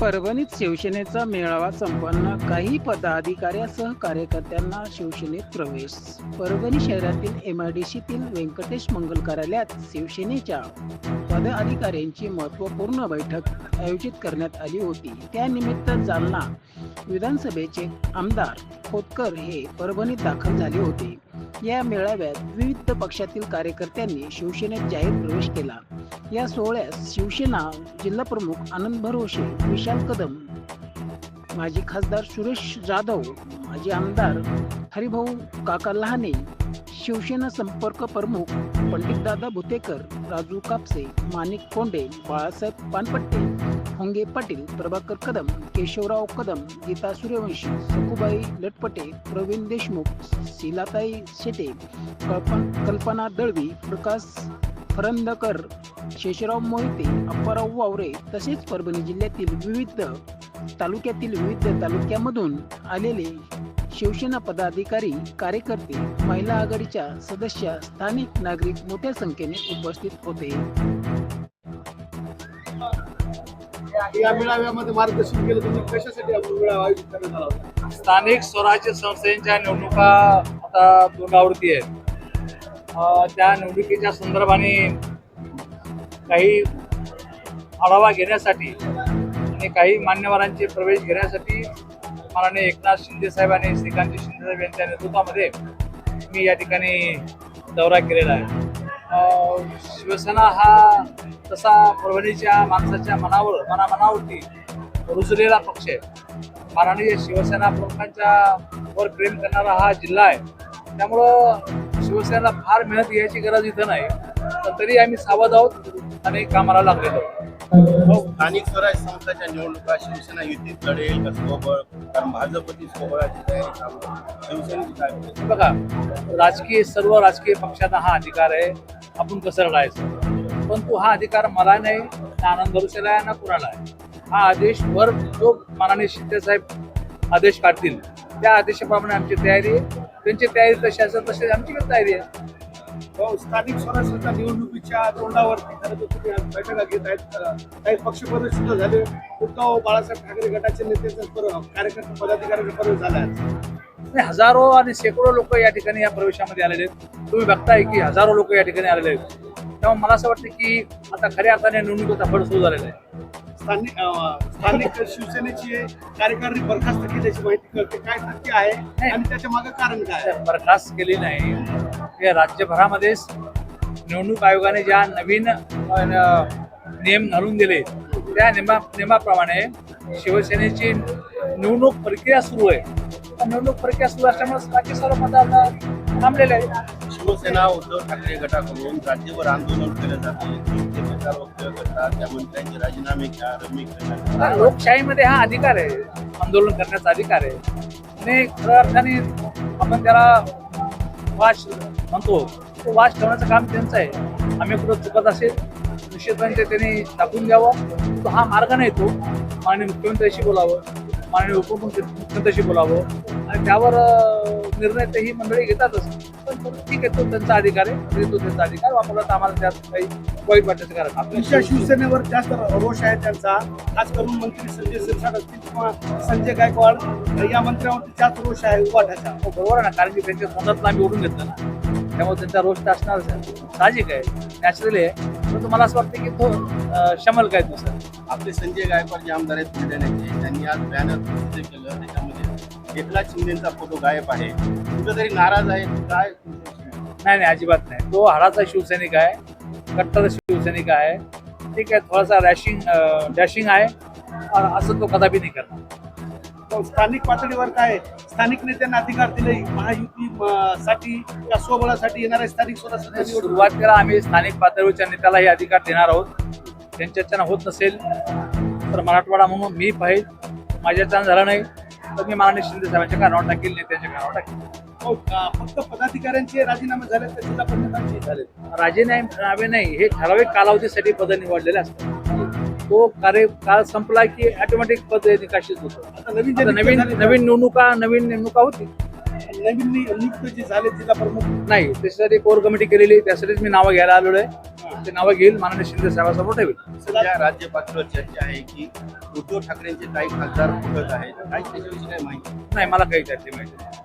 परभणीत शिवसेनेचा मेळावा संपन्न. काही पदाधिकाऱ्यासह कार्यकर्त्यांना शिवसेनेत प्रवेश. परभणी शहरातील एम आय डी सीतील व्यंकटेश मंगल कार्यालयात शिवसेनेच्या पदाधिकाऱ्यांची महत्त्वपूर्ण बैठक आयोजित करण्यात आली होती. त्यानिमित्त जालना विधानसभेचे आमदार खोतकर हे परभणीत दाखल झाले होते. या मेळाव्यात विविध पक्षातील कार्यकर्त्यांनी शिवसेनेत जाहीर प्रवेश केला. या सोहळ्यास शिवसेना जिल्हाप्रमुख आनंद भरोशे विशाल कदम. माजी खासदार सुरेश जाधव, माजी आमदार हरिभाऊ काका लहाने, शिवसेना संपर्क प्रमुख पंडितदादा भुतेकर, राजू कापसे, माणिक कोंडे, बाळासाहेब पानपट्टे, होंगे पाटील, प्रभाकर कदम, केशवराव कदम, गीता सूर्यवंशी, सखुबाई लटपटे, प्रवीण देशमुख, शिलाताई शेटे कल्पना दळवी, प्रकाश फरंदकर शेषराव मोहिते अप्पाराव वावरे तसेच परभणी जिल्ह्यातील विविध तालुक्यातील विविध तालुक्यामधून आलेले शिवसेना पदाधिकारी कार्यकर्ते महिला आघाडीच्या सदस्य स्थानिक नागरिक मोठ्या संख्येने उपस्थित होते. या मेळाव्यामध्ये मार्गदर्शन केलं तुम्ही. कशासाठी आपण मेळावा आयोजित करण्यात आला होता? स्थानिक स्वराज्य संस्थेच्या निवडणुका आता तोंडावरती आहेत. त्या निवडणुकीच्या संदर्भाने काही आढावा घेण्यासाठी आणि काही मान्यवरांचे प्रवेश घेण्यासाठी माननीय एकनाथ शिंदे साहेब आणि श्रीकांत शिंदे साहेब यांच्या नेतृत्वामध्ये मी या ठिकाणी दौरा केलेला आहे. शिवसेना हा तसा परभणीच्या माणसाच्या मनावर मनामनावरती रुजलेला पक्ष आहे. माननीय शिवसेना प्रमुखांच्या वर प्रेम करणारा हा जिल्हा आहे. त्यामुळं शिवसेनेला फार मेहनत घ्यायची गरज इथं नाही. पण तरी आम्ही सावध आहोत आणि कामाला लागलेलो आहोत. हो, स्थानिक स्वराज्य संस्थाच्या निवडणुका शिवसेना युतीत लढेल का कारण भाजपची तयारी बघा राजकीय सर्व राजकीय पक्षांना हा अधिकार आहे. आपण कसं लढायचं? परंतु हा अधिकार मला नाही ना आनंद भरुसेला आहे ना कुणाला आहे. हा आदेश वर जो माननीय शिंदे साहेब आदेश काढतील त्या आदेशाप्रमाणे आमची तयारी आहे. त्यांची तयारी तशी असेल तशी आमची पण तयारी आहे. हो, स्थानिक स्वराज्याच्या निवडणुकीच्या तोंडावरती खरं तर तुम्ही आज बैठका घेत आहेत. काही पक्ष प्रवेश सुद्धा झाले. उद्धव बाळासाहेब ठाकरे गटाचे पर- कार्यकर्ते पदाधिकाऱ्यांचा प्रवेश झाला आहे हजारो आणि शेकडो लोक या ठिकाणी या प्रवेशामध्ये आलेले आहेत. तुम्ही बघताय की हजारो लोक या ठिकाणी आलेले आहेत. तेव्हा मला असं वाटतं की आता खऱ्या अर्थाने निवडणुकीचा फळ सुरू झालेला आहे. स्थानिक स्थानिक शिवसेनेची कार्यकारिणी बरखास्त केल्याची माहिती कळते. काय नक्की आहे आणि त्याच्यामागे कारण काय बरखास्त केली नाही. हे राज्यभरामध्येच निवडणूक आयोगाने ज्या नवीन नियम घालून दिले त्या नियमा नियमाप्रमाणे शिवसेनेची निवडणूक प्रक्रिया सुरू आहे. निवडणूक प्रक्रिया सुरू असल्यामुळे बाकी सर्व मतदार थांबलेले आहेत. शिवसेना उद्धव ठाकरे गटाकडून राज्यभर आंदोलन केलं जाते. ते राजीनामे घ्या रमी लोकशाहीमध्ये हा अधिकार आहे. आंदोलन करण्याचा अधिकार आहे. आणि खऱ्या अर्थाने आपण त्याला वाश म्हणतो. तो वाश ठेवण्याचं काम त्यांचं आहे. आम्ही कुठं चुकत असेल निश्चितपणे ते त्यांनी टाकून द्यावं. तो हा मार्ग नाही तो. माननीय मुख्यमंत्र्यांशी बोलावं. माननीय उपमुख्यमंत्र्यांशी बोलावं. आणि त्यावर निर्णय ते ही मंडळी घेतातच. पण ठीक आहे तो त्यांचा अधिकार आहे. तो त्यांचा अधिकार वापरला आम्हाला त्यात काही वाईट वाटण्याचं कारण नाही. तुमच्या शिवसेनेवर जास्त रोष आहे त्यांचा. खास करून मंत्री संजय शिरसाट असतील किंवा संजय गायकवाड या मंत्र्यांवरती जास्त रोष आहे उभाटाचा हो बरोबर ना. कारण की त्यांच्या तोंडातलं आम्ही ओढून घेतलं ना. त्यामुळे त्यांचा रोष तर असणारच आहे. साहजिक आहे. नॅचरली आहे. परंतु मला असं वाटतं की तो शमल काय दुसरं आपले संजय गायकवाड जे आमदार आहेत बुलढाण्याचे त्यांनी आज बॅनर प्रसिद्ध केलं. त्याच्यामध्ये एकनाथ शिंदेचा फोटो गायब आहे. कुठेतरी नाराज आहे. काय? नाही नाही अजिबात नाही. तो हाडाचा शिवसैनिक आहे कट्टर शिवसैनिक आहे. ठीक आहे थोडासा रॅशिंग डॅशिंग आहे. असं तो कदापि नाही करणार. तो स्थानिक पातळीवर काय? स्थानिक नेत्यांना अधिकार दिले महायुती साठी या स्वबळासाठी येणाऱ्या स्थानिक स्वराज्य निवडणूक सुरुवातीला आम्ही. स्थानिक पातळीवरच्या नेत्याला हे अधिकार देणार आहोत. त्यांच्याच्यानं होत नसेल तर मराठवाडा म्हणून मी पाहिजे माझ्याच्यानं झालं नाही. मी माननीय शिंदे साहेबांच्या कानावर टाकेल नेत्यांच्या कानावर टाकेल. हो? फक्त पदाधिकाऱ्यांचे राजीनामे झाले तर जिल्हा परिषदांचे झाले. राजीनामे नाही हे ठराविक कालावधीसाठी पद निवडलेले असतात. तो कार्य काळ संपला की ऑटोमॅटिक पद निकाशित होतो. आता नवीन आता नवीन झाले- नवीन निवडणुका नवीन नेमणुका होती नवीन नियुक्त जे झाले जिल्हा प्रमुख? नाही त्याच्यासाठी कोर कमिटी केलेली आहे. त्यासाठीच मी नावं घ्यायला आलेलो आहे ते नावं घेईल माननीय शिंदे साहेबांसमोर ठेवेल. सध्या राज्य पातळीवर चर्चा आहे की उद्धव ठाकरेंचे काही खासदार फुटत आहेत. काही त्याच्याविषयी काय माहिती? नाही मला काही त्यातली माहिती नाही.